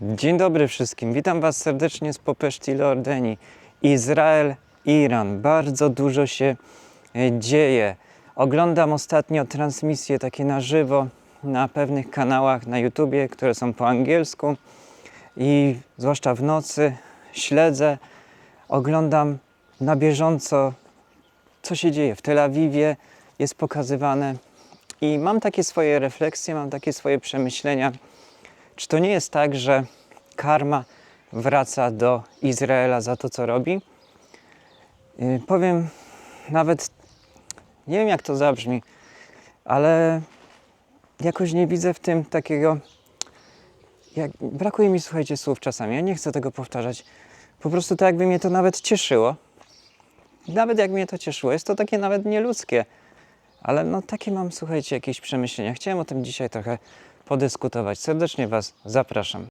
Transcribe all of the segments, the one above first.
Dzień dobry wszystkim. Witam Was serdecznie z Popeszti Lordeni. Izrael, Iran. Bardzo dużo się e, dzieje. Oglądam ostatnio transmisje takie na żywo na pewnych kanałach na YouTubie, które są po angielsku i zwłaszcza w nocy śledzę, oglądam na bieżąco, co się dzieje w Tel Awiwie, jest pokazywane i mam takie swoje refleksje, mam takie swoje przemyślenia. Czy to nie jest tak, że karma wraca do Izraela za to, co robi? Yy, powiem nawet, nie wiem jak to zabrzmi, ale jakoś nie widzę w tym takiego. Jak, brakuje mi, słuchajcie, słów czasami. Ja nie chcę tego powtarzać. Po prostu tak, jakby mnie to nawet cieszyło. Nawet jak mnie to cieszyło, jest to takie nawet nieludzkie. Ale no takie mam, słuchajcie, jakieś przemyślenia. Chciałem o tym dzisiaj trochę podyskutować. Serdecznie Was zapraszam.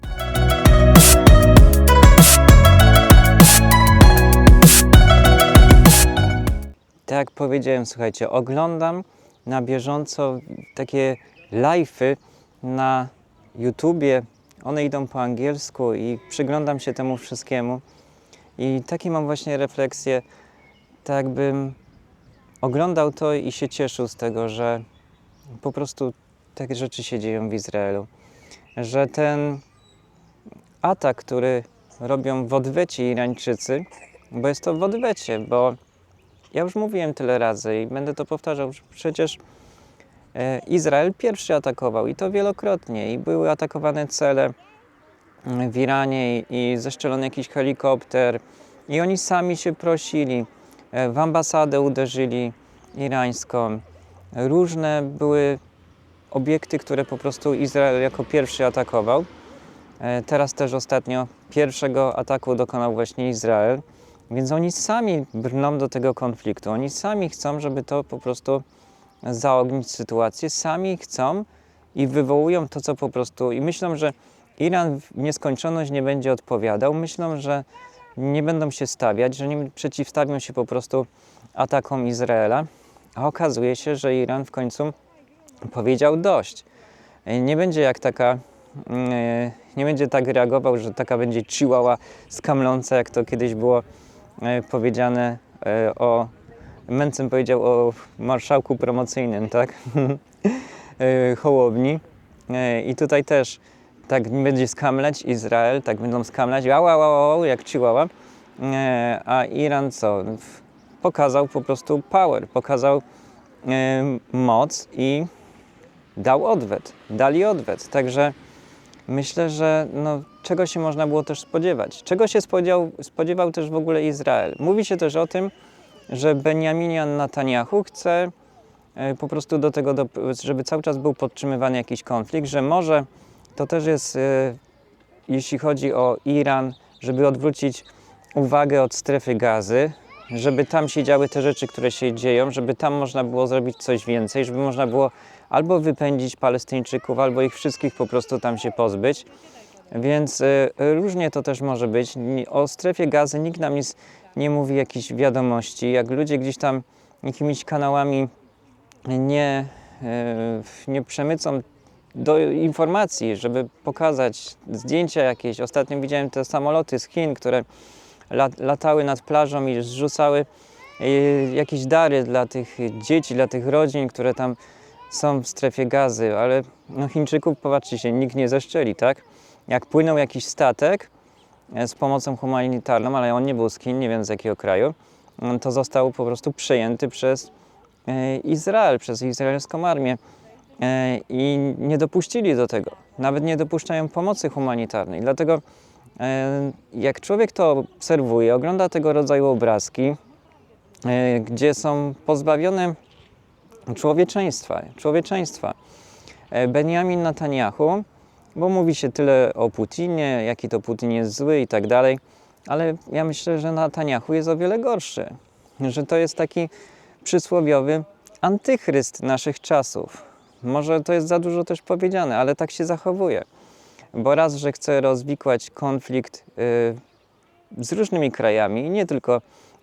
Tak jak powiedziałem, słuchajcie, oglądam na bieżąco takie live'y na YouTubie. One idą po angielsku i przyglądam się temu wszystkiemu. I takie mam właśnie refleksje, tak jakbym oglądał to i się cieszył z tego, że po prostu takie rzeczy się dzieją w Izraelu. Że ten atak, który robią w odwecie Irańczycy, bo jest to w odwecie, bo ja już mówiłem tyle razy i będę to powtarzał, że przecież e, Izrael pierwszy atakował i to wielokrotnie i były atakowane cele mm, w Iranie i, zeszczelono jakiś helikopter i oni sami się prosili, e, w ambasadę uderzyli irańską. Różne były obiekty, które po prostu Izrael jako pierwszy atakował. E, Teraz też ostatnio pierwszego ataku dokonał właśnie Izrael, więc oni sami brną do tego konfliktu. Oni sami chcą, żeby to po prostu zaognić sytuację, sami chcą i wywołują to, co po prostu. I myślą, że Iran w nieskończoność nie będzie odpowiadał. Myślą, że nie będą się stawiać, że nie przeciwstawią się po prostu atakom Izraela. A okazuje się, że Iran w końcu powiedział dość. Nie będzie jak taka, mm, nie będzie tak reagował, że taka będzie chihuahua skamląca, jak to kiedyś było e, powiedziane e, o, Mencen powiedział o marszałku promocyjnym, tak? E, Hołowni. E, I tutaj też tak będzie skamlać Izrael, tak będą skamlać, au, au, au, jak chihuahua. E, A Iran co? Pokazał po prostu power, pokazał e, moc i dał odwet, dali odwet. Także myślę, że no, czego się można było też spodziewać. Czego się spodziewał, spodziewał też w ogóle Izrael. Mówi się też o tym, że Benjaminian Netanyahu chce e, po prostu do tego, żeby cały czas był podtrzymywany jakiś konflikt, że może to też jest, e, jeśli chodzi o Iran, żeby odwrócić uwagę od strefy gazy, żeby tam się działy te rzeczy, które się dzieją, żeby tam można było zrobić coś więcej, żeby można było albo wypędzić Palestyńczyków, albo ich wszystkich po prostu tam się pozbyć. Więc e, różnie to też może być. O strefie gazy nikt nam nic nie mówi jakichś wiadomości. Jak ludzie gdzieś tam jakimiś kanałami nie, e, nie przemycą do informacji, żeby pokazać zdjęcia jakieś. Ostatnio widziałem te samoloty z Chin, które lat, latały nad plażą i zrzucały e, jakieś dary dla tych dzieci, dla tych rodzin, które tam są w strefie gazy, ale no Chińczyków, popatrzcie się, nikt nie zeszczeli, tak? Jak płynął jakiś statek e, z pomocą humanitarną, ale on nie był z Chin, nie wiem z jakiego kraju, mm, to został po prostu przejęty przez e, Izrael, przez izraelską armię E, i nie dopuścili do tego. Nawet nie dopuszczają pomocy humanitarnej. Dlatego jak człowiek to obserwuje, ogląda tego rodzaju obrazki, gdzie są pozbawione człowieczeństwa, człowieczeństwa. E, Benjamin Netanyahu, bo mówi się tyle o Putinie, jaki to Putin jest zły i tak dalej, ale ja myślę, że Netanyahu jest o wiele gorszy. Że to jest taki przysłowiowy antychryst naszych czasów. Może to jest za dużo też powiedziane, ale tak się zachowuje. Bo raz, że chce rozwikłać konflikt y, z różnymi krajami, nie tylko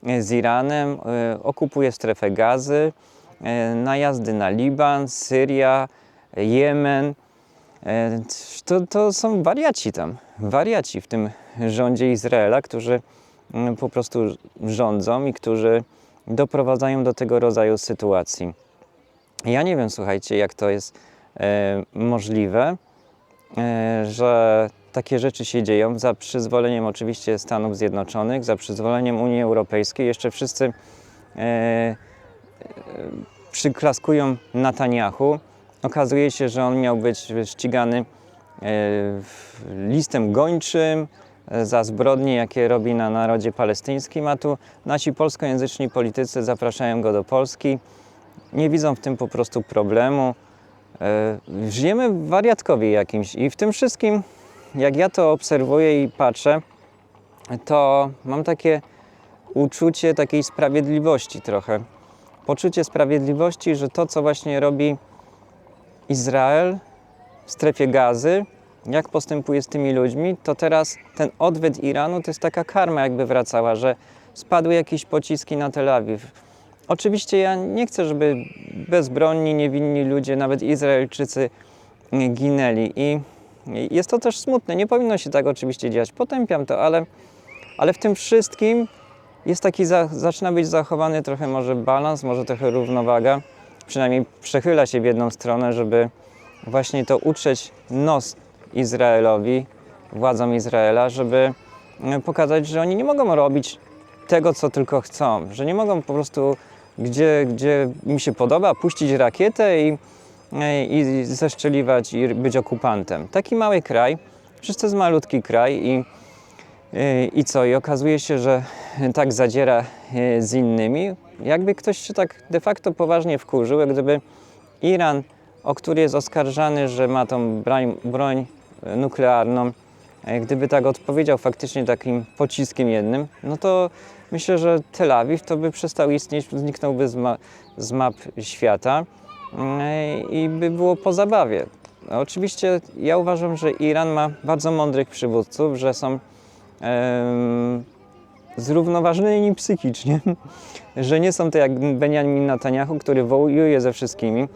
y, z Iranem, y, okupuje strefę gazy, najazdy na Liban, Syria, Jemen. Y, To, to są wariaci tam, wariaci w tym rządzie Izraela, którzy mm, po prostu rządzą i którzy doprowadzają do tego rodzaju sytuacji. Ja nie wiem, słuchajcie, jak to jest e, możliwe, e, że takie rzeczy się dzieją za przyzwoleniem oczywiście Stanów Zjednoczonych, za przyzwoleniem Unii Europejskiej. Jeszcze wszyscy e, e, przyklaskują Netanyahu. Okazuje się, że on miał być ścigany e, listem gończym e, za zbrodnie, jakie robi na narodzie palestyńskim, a tu nasi polskojęzyczni politycy zapraszają go do Polski. Nie widzą w tym po prostu problemu. E, Żyjemy w wariatkowie jakimś i w tym wszystkim, jak ja to obserwuję i patrzę, to mam takie uczucie takiej sprawiedliwości trochę. Poczucie sprawiedliwości, że to, co właśnie robi Izrael w strefie gazy, jak postępuje z tymi ludźmi, to teraz ten odwet Iranu to jest taka karma jakby wracała, że spadły jakieś pociski na Tel Awiw. Oczywiście ja nie chcę, żeby bezbronni, niewinni ludzie, nawet Izraelczycy ginęli i jest to też smutne. Nie powinno się tak oczywiście dziać. Potępiam to, ale, ale w tym wszystkim jest taki, za, zaczyna być zachowany trochę może balans, może trochę równowaga. Przynajmniej przechyla się w jedną stronę, żeby właśnie to utrzeć nos Izraelowi, władzom Izraela, żeby e, pokazać, że oni nie mogą robić tego, co tylko chcą, że nie mogą po prostu, gdzie, gdzie im się podoba, puścić rakietę i, e, i zeszczeliwać i być okupantem. Taki mały kraj, przecież to jest malutki kraj i, e, i co? I okazuje się, że tak zadziera e, z innymi. Jakby ktoś się tak de facto poważnie wkurzył, jak gdyby Iran, o który jest oskarżany, że ma tą broń, broń e, nuklearną, e, gdyby tak odpowiedział faktycznie takim pociskiem jednym, no to myślę, że Tel Awiw to by przestał istnieć, zniknąłby z, ma z map świata e, i by było po zabawie. Oczywiście ja uważam, że Iran ma bardzo mądrych przywódców, że są em, zrównoważeni psychicznie, że nie są to jak Benjamin Netanyahu, który wołuje ze wszystkimi.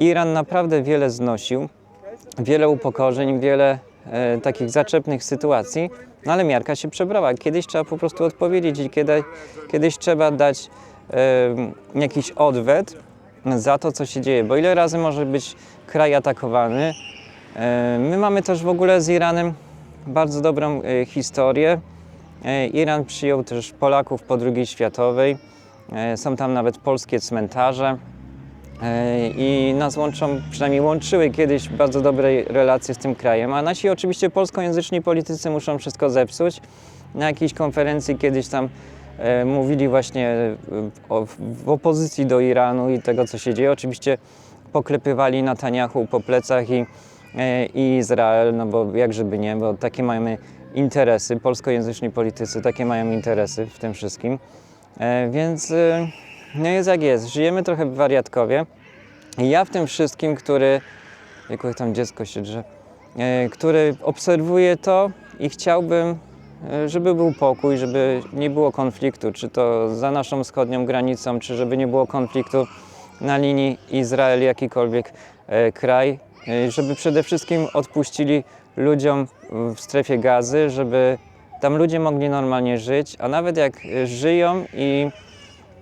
Iran naprawdę wiele znosił, wiele upokorzeń, wiele e, takich zaczepnych sytuacji, no ale miarka się przebrała. Kiedyś trzeba po prostu odpowiedzieć i kiedy, kiedyś trzeba dać e, jakiś odwet za to, co się dzieje. Bo ile razy może być kraj atakowany? E, my mamy też w ogóle z Iranem bardzo dobrą e, historię. E, Iran przyjął też Polaków po II światowej. E, Są tam nawet polskie cmentarze. E, I nas łączą, przynajmniej łączyły kiedyś bardzo dobre relacje z tym krajem. A nasi oczywiście polskojęzyczni politycy muszą wszystko zepsuć. Na jakiejś konferencji kiedyś tam mówili właśnie o, w opozycji do Iranu i tego, co się dzieje. Oczywiście poklepywali Netanyahu po plecach i, i Izrael, no bo jak żeby nie, bo takie mamy interesy, polskojęzyczni politycy, takie mają interesy w tym wszystkim. E, więc e, no jest jak jest, żyjemy trochę w wariatkowie. I ja w tym wszystkim, który, jak tam dziecko się drze, e, który obserwuje to i chciałbym, żeby był pokój, żeby nie było konfliktu, czy to za naszą wschodnią granicą, czy żeby nie było konfliktu na linii Izrael, jakikolwiek kraj, żeby przede wszystkim odpuścili ludziom w strefie gazy, żeby tam ludzie mogli normalnie żyć, a nawet jak e, żyją i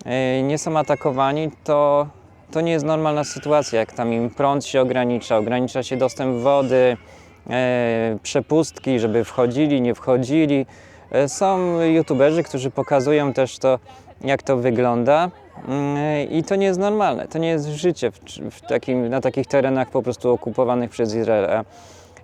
e, nie są atakowani, to, to nie jest normalna sytuacja, jak tam im prąd się ogranicza, ogranicza się dostęp wody, e, przepustki, żeby wchodzili, nie wchodzili. E, Są youtuberzy, którzy pokazują też to, jak to wygląda i to nie jest normalne, to nie jest życie w, w takim, na takich terenach po prostu okupowanych przez Izrael.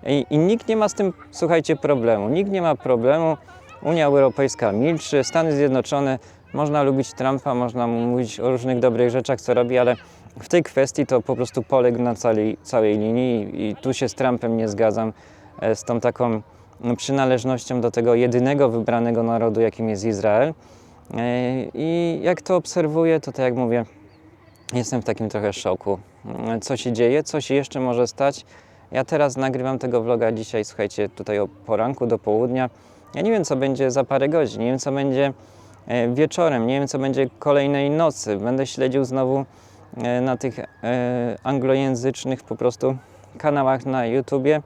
I, I nikt nie ma z tym, słuchajcie, problemu. Nikt nie ma problemu. Unia Europejska milczy, Stany Zjednoczone, można lubić Trumpa, można mu mówić o różnych dobrych rzeczach, co robi, ale w tej kwestii to po prostu poległ na całej, całej linii i, i tu się z Trumpem nie zgadzam, e, z tą taką no, przynależnością do tego jedynego wybranego narodu, jakim jest Izrael. E, I jak to obserwuję, to tak jak mówię, jestem w takim trochę szoku. Mm, Co się dzieje, co się jeszcze może stać. Ja teraz nagrywam tego vloga dzisiaj, słuchajcie, tutaj o poranku do południa. Ja nie wiem, co będzie za parę godzin, nie wiem, co będzie e, wieczorem, nie wiem, co będzie kolejnej nocy. Będę śledził znowu e, na tych anglojęzycznych po prostu kanałach na YouTubie.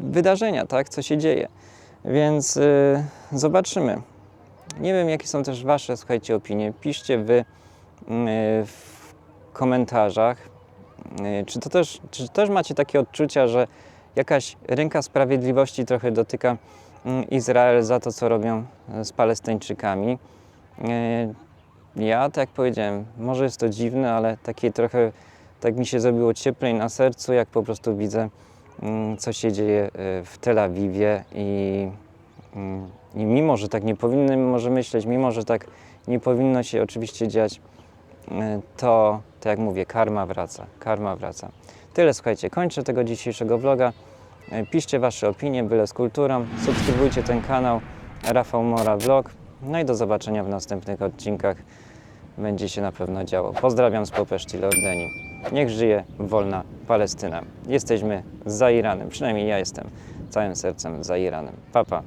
Wydarzenia, tak, co się dzieje. Więc e, zobaczymy. Nie wiem, jakie są też Wasze, słuchajcie, opinie. Piszcie Wy e, w komentarzach, e, czy to też, czy też macie takie odczucia, że jakaś ręka sprawiedliwości trochę dotyka mm, Izrael za to, co robią z Palestyńczykami. Ja, tak jak powiedziałem, może jest to dziwne, ale takie trochę tak mi się zrobiło cieplej na sercu, jak po prostu widzę, co się dzieje e, w Tel Awiwie i, mm, i mimo, że tak nie powinny może myśleć, mimo, że tak nie powinno się oczywiście dziać, e, to, to jak mówię, karma wraca, karma wraca. Tyle, słuchajcie, kończę tego dzisiejszego vloga. E, Piszcie Wasze opinie, byle z kulturą. Subskrybujcie ten kanał Rafał Mora Vlog. No i do zobaczenia w następnych odcinkach. Będzie się na pewno działo. Pozdrawiam z Popeszci Leordeni. Niech żyje wolna Palestyna. Jesteśmy za Iranem, przynajmniej ja jestem całym sercem za Iranem. Pa, pa.